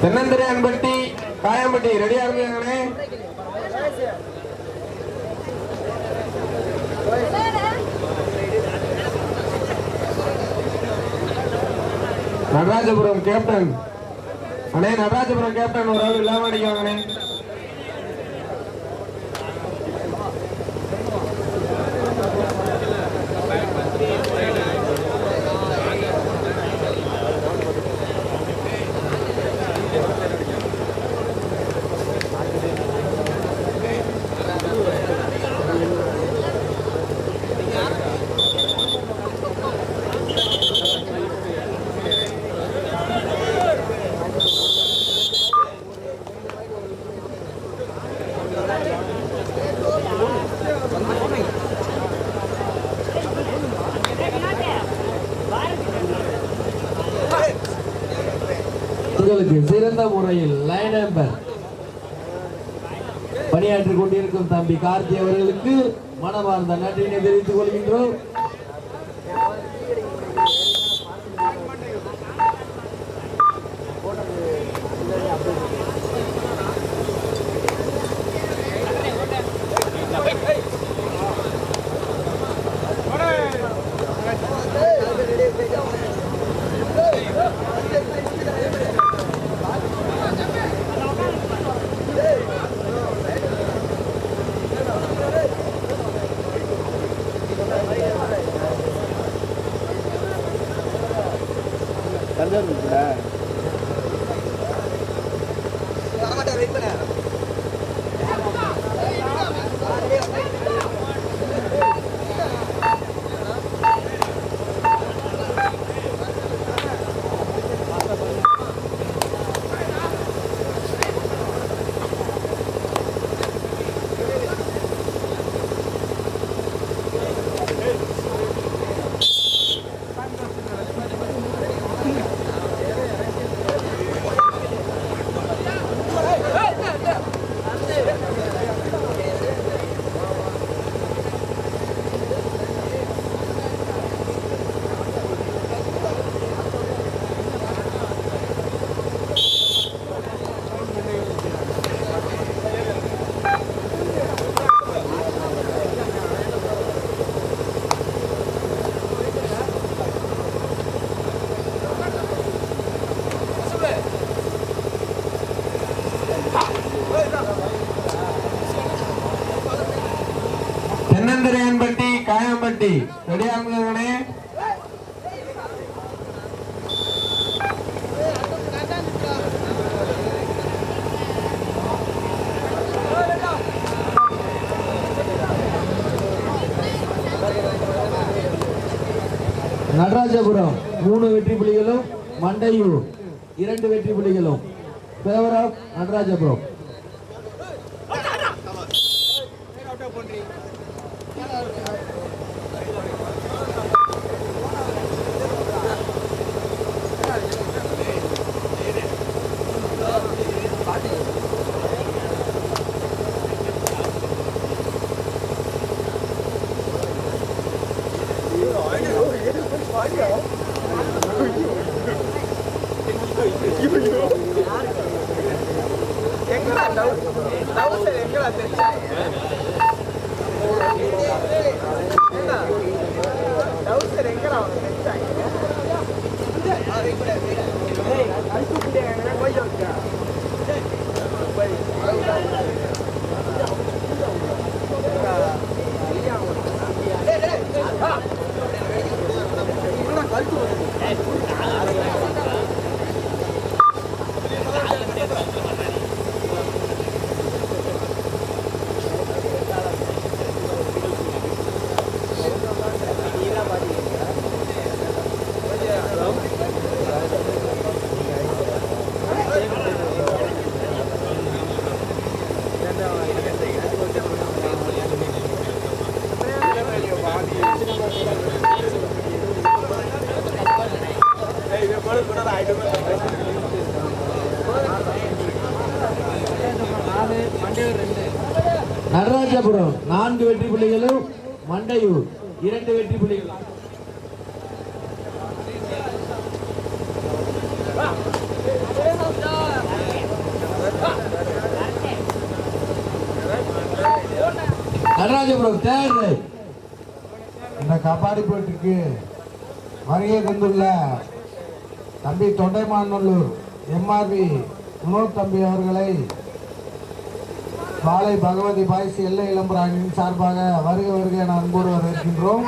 தென்னந்திரை அன்பட்டி காயம்பட்டி ரெடியா இருக்கீங்களே நடராஜபுரம் கேப்டன் அண்ணே நடராஜபுரம் கேப்டன் ஒரு ஆள் இல்லாம அடிக்காங்கண்ணே சிறந்த முறையில் லைன் நம்பர் பணியாற்றிக் கொண்டிருக்கும் தம்பி கார்த்தி அவர்களுக்கு மனமார்ந்த நன்றியினை தெரிவித்துக் கொள்கின்றோம். Yan. Wala ka madarin pa na. Kayampatti ரெடியா நடராஜபுரம் மூணு வெற்றி புலிகளும் மண்டையூர் இரண்டு வெற்றி புலிகளும் favour of Natarajapuram. gracias. Kanchipuram நான்கு வெற்றி புள்ளிகளும் மண்டையூர். இரண்டு வெற்றி புள்ளிகள். நடராஜபுரம் தேர்தல் இந்த கபாடி போட்டிக்கு வருகை தந்துள்ள தம்பி தொண்டைமாநல்லூர் எம்ஆர்பி வினோத் தம்பி அவர்களை பாலை பகவதி பாய்ஸ் எல்லை இளம்பராணியின் சார்பாக வருக வருக என அன்போடு வரவேற்கின்றோம்.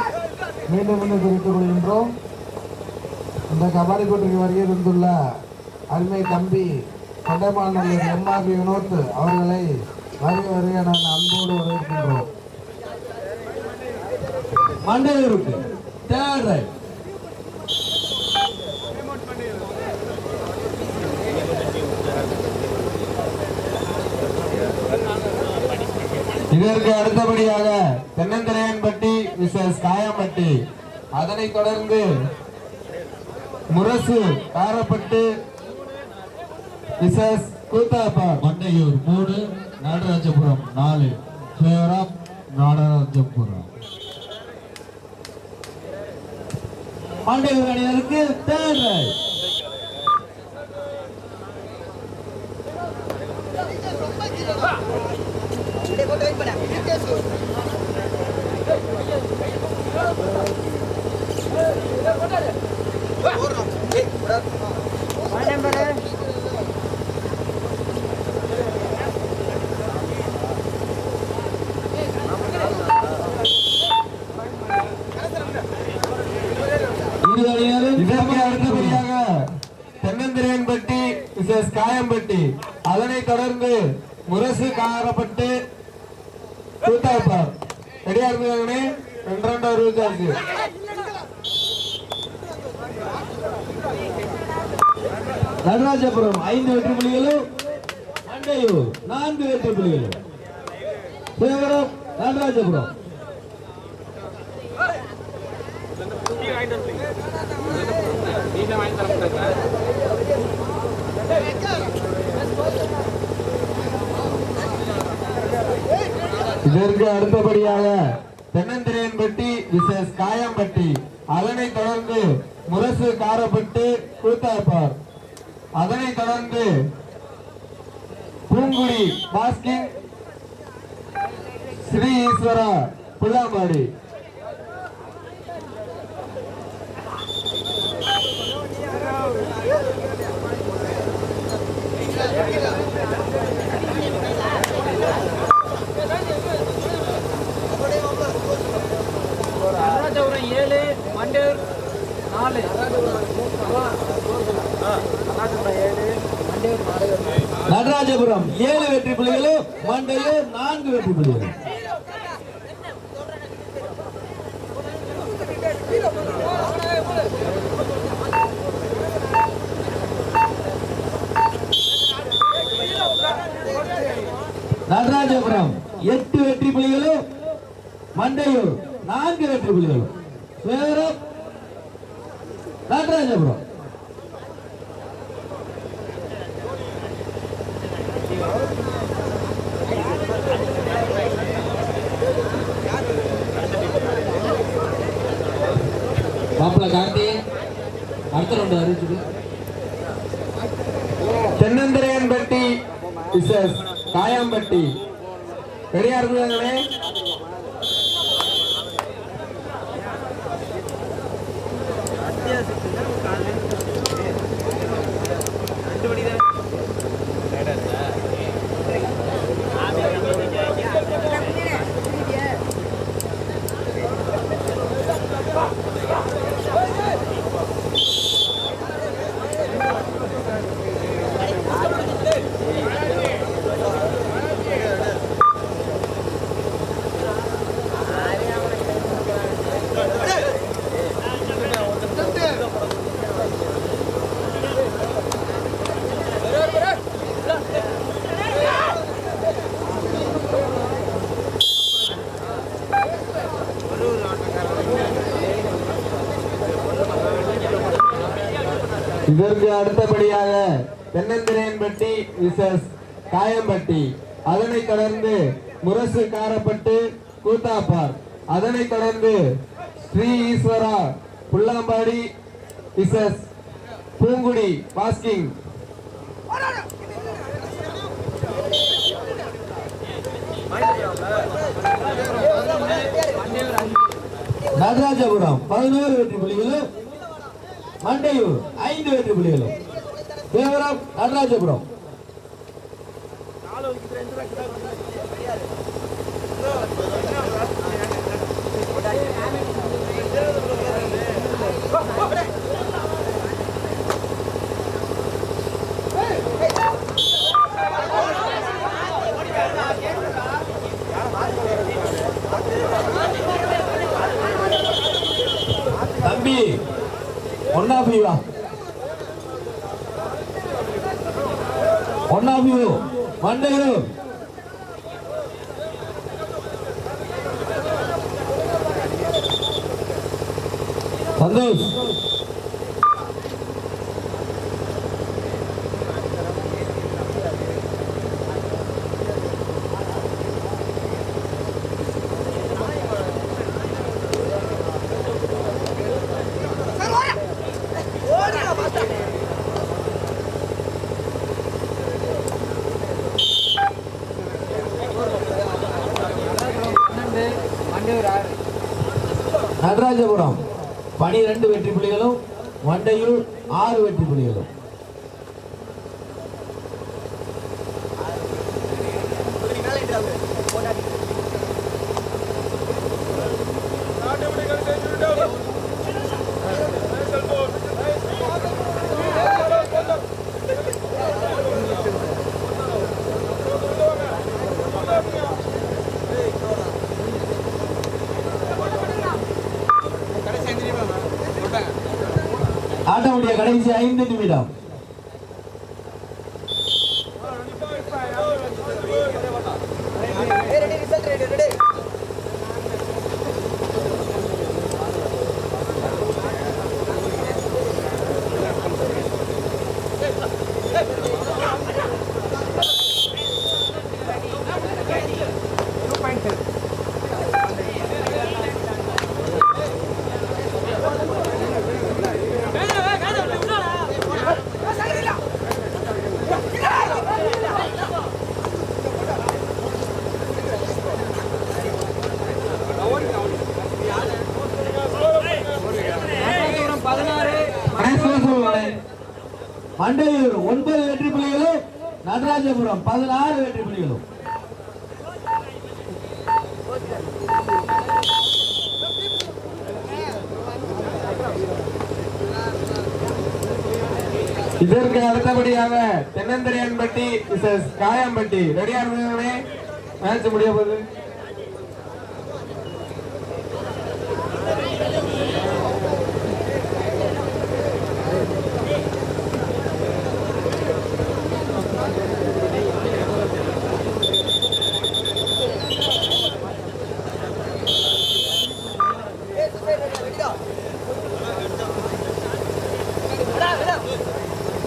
மீண்டும் மீண்டும் தெரிவித்துக் கொள்கின்றோம். இந்த கபாடி போட்டிக்கு வருகை இருந்துள்ள அருமை தம்பி தொண்டைமாநல்லூர் எம்ஆர்பி வினோத் அவர்களை வருக வருக என அன்போடு வரவேற்கின்றோம். மண்டையூருக்கு தேர்ட் இதற்கு அடுத்தபடியாக தென்னந்திரையன்பட்டி விசஸ் காயம்பட்டி. அதனைத் தொடர்ந்து முரசு காரப்பட்டு விசஸ் கூத்தாப்பார் மண்டையூர் மூணு நடராஜபுரம் நாலு. ஃபேவராப் நடராஜபுரம். மண்டையூர் அணியினருக்கு தேர்ட் ரைட் தென்னந்திரையன்பட்டி காயம்பட்டி. அதனைத் தொடர்ந்து முரசு காரப்பட்டு இருக்காங்கண்ணே ரெண்டு ரெண்டு அறுபத்தாச்சு நடராஜபுரம் ஐந்து வெற்றி புலிகளும் மண்டையூர் நான்கு வெற்றி புலிகளும் ஃபேவராப் நடராஜபுரம் இதற்கு அடுத்தபடியாக தென்னந்திரையன்பட்டி விசேஷ் காயம்பட்டி. அதனை தொடர்ந்து முரசு காரப்பட்டு கூத்தாப்பார் அதனை தொடர்ந்து பூங்குடி பாஸ்கிங் ஸ்ரீ ஈஸ்வரா புல்லாம்பாடி ராஜபுரம் ஏழு மண்டூர் நாலு ராஜபுரம் ஏழு மண்டூர் நாலு ராஜபுரம். ஏழு வெற்றி புள்ளிகளும் மண்டையில் நான்கு வெற்றி புள்ளிகளும் நடராஜபுரம் எட்டு வெற்றி புள்ளிகளும் மண்டையூர் நான்கு வெற்றி புள்ளிகளும் நடராஜபுரம் மாப்பிள்ள கார்த்தி அடுத்த ரவுண்டு அறிவிச்சுது தென்னந்திரையன்பட்டி விசஸ் காயம்பட்டி ரெடியா இருக்குங்களே இதற்கு அடுத்தபடியாக தென்னந்திரையன்பட்டி விசஸ் காயம்பட்டி அதனைத் தொடர்ந்து முரசு காரப்பட்டு கூத்தாப்பார். அதனைத் தொடர்ந்து ஸ்ரீ ஈஸ்வரா புல்லாம்பாடி விசஸ் பூங்குடி பாஸ்கிங் நடராஜபுரம் பதினோரு வெற்றி புள்ளிகளும் மண்டையூர் ஐந்து வெற்றி புள்ளிகளும். தேவரம் நடராஜபுரம். தம்பி ஒன்னா வா ஒன்னா வியூ மண்டையூர் சந்தோஷ் பன்னெண்டு மண்டையூர் ஆறு நடராஜபுரம் பனிரெண்டு வெற்றி புலிகளும் மண்டையூர் ஆறு வெற்றி புலிகளும் ஆட்டமுடைய கடைசி ஐந்து நிமிடம் நடராஜபுரம் பதினாறு மண்டையூர் ஒன்பது வெற்றி புள்ளிகளும் நடராஜபுரம் பதினாறு வெற்றி புள்ளிகளும் இதற்கு அடுத்தபடியாக தென்னந்திரியன்பட்டி காயம்பட்டி. ரெடியா இருந்தே மேட்ச் முடிய போகுது.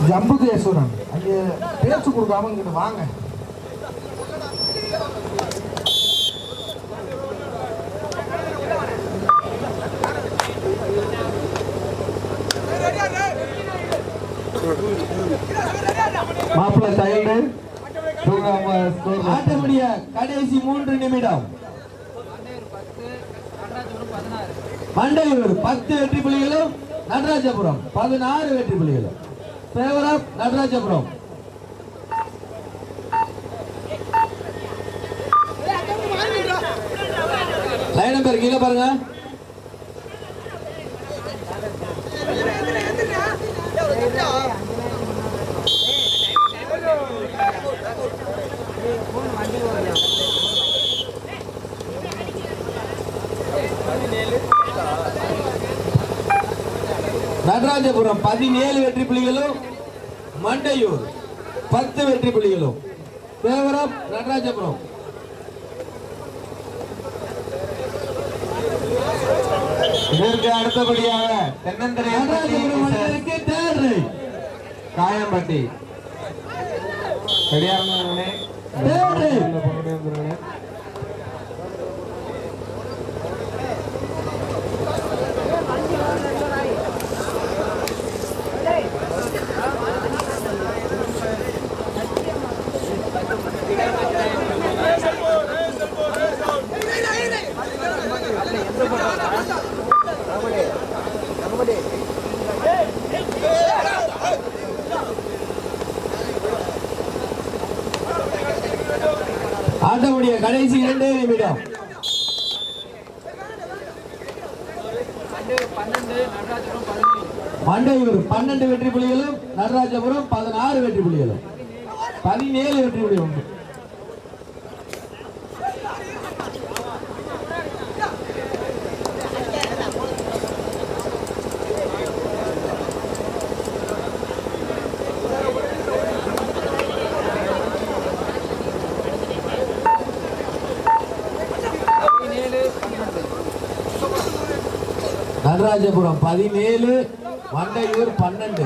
ஜம்புகேஸ்வரன் அங்கே பேச்சு கொடுக்காம இங்கிட்டு வாங்க. மாப்பிள்ள சைல்டு ஆட்டமுடைய கடைசி மூன்று நிமிடம். மண்டையூர் பத்து வெற்றி புள்ளிகளும் நடராஜபுரம் பதினாறு வெற்றி favour of Natarajapuram line number கீழே பாருங்க. நடராஜபுரம் பதினேழு வெற்றி புள்ளிகளும் மண்டையூர் பத்து வெற்றி புள்ளிகளும் பேவரம் நடராஜபுரம். இதற்கு அடுத்தபடியாக ரைட் காயம்பட்டி. ரெடியா இருந்தே தேர்ட் எந்த போட்டோ ஆட்டமுடைய கடைசி இரண்டே நிமிடம். பன்னெண்டு மண்டையூர் பன்னெண்டு வெற்றி புள்ளிகளும் நடராஜபுரம் பதினாறு வெற்றி புள்ளிகளும் பதினேழு வெற்றி புள்ளி உண்டு நடராஜபுரம் பதினேழு மண்டையூர் பன்னெண்டு.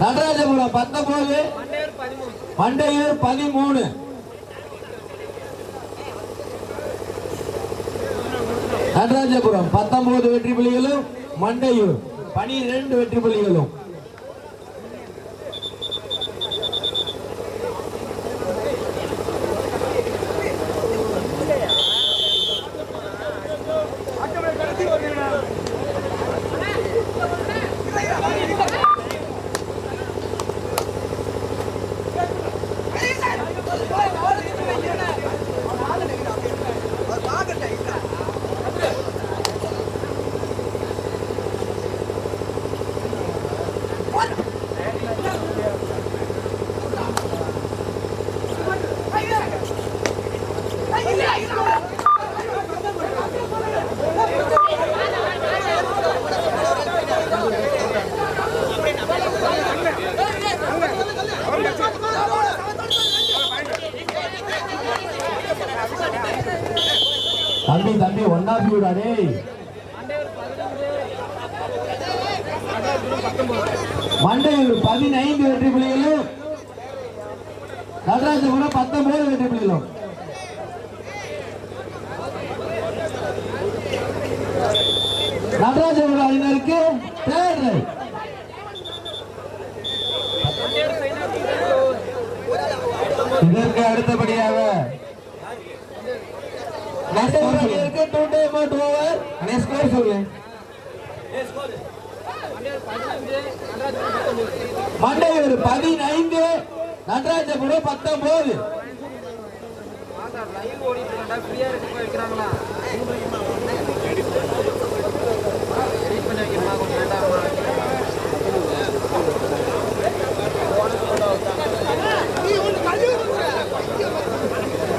நடராஜபுரம் பத்தொன்பது மண்டையூர் பதிமூணு மண்டையூர் பதிமூணு நடராஜபுரம் பத்தொன்பது வெற்றி புள்ளிகளும் மண்டையூர். பனிரெண்டு வெற்றி புள்ளிகளும். தம்பி தம்பி ஒன்னா பியூடா டேய். மண்டையூர் பதினைந்து வெற்றி புள்ளிகளும் நடராஜபுரம் பத்தொன்பது வெற்றி புள்ளிகளும் நடராஜபுரம் அணியினருக்கு தேர்தல். இதற்கு அடுத்தபடியாக நடராஜபுரம் அணியினருக்கு டூ டைம் அவுட் ஓவர் அண்ணே ஸ்கோர் சொல்லு மண்டையூர் பதினைந்து நடராஜபுரம் பத்தொன்பது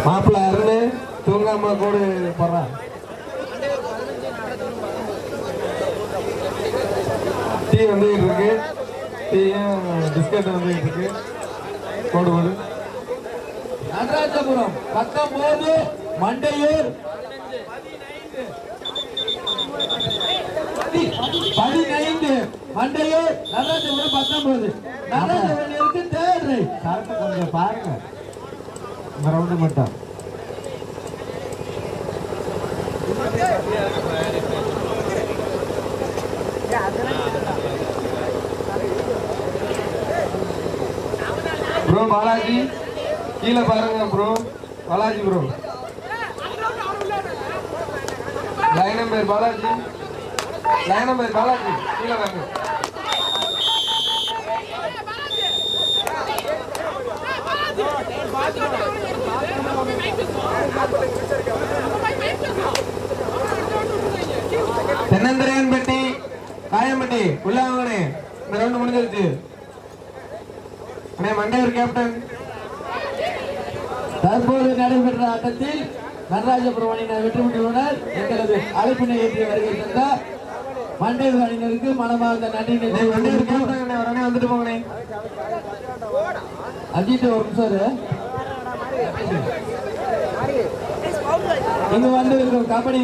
மாப்பிள்ள அருண் தூங்காம கூட போடுறான் டீ வந்துகிட்டு இருக்கு. டீயும் பிஸ்கட் வந்துகிட்டு இருக்கு? போடு போடு நடராஜபுரம் பத்தொன்பது மண்டையூர். பதினைந்து மண்டையூர். நடராஜபுரம் பத்தொன்பது நடராஜபுரம் தேர்ட் ரைட் கரெக்டாக கொஞ்சம் பாருங்க. இந்த ரவுண்டு மட்டும். ப்ரோ பாலாஜி கீழே பாருங்க bro Balaji bro line number Balaji line number Balaji கீழே வாங்க தென்னந்திரையன்பட்டி காயம்பட்டி உள்ளாங்கண்ணே இந்த ரவுண்டு முடிஞ்சிருச்சு. அண்ணே மண்டையூர் கேப்டன் தற்போது நடைபெற்ற ஆட்டத்தில் நடராஜபுரம் அணியினர் வெற்றி பெற்றுள்ளனர் எங்களது அழைப்பினை ஏற்றி வருகை தந்த மண்டையூர் அணியினருக்கு மனமார்ந்த நன்றி டேய், மண்டையூர் கேப்டன் அண்ணே. வந்துட்டு போங்கண்ணே. அஜித் ஒரு நிமிஷம் இரு. இங்கு வந்து கபடி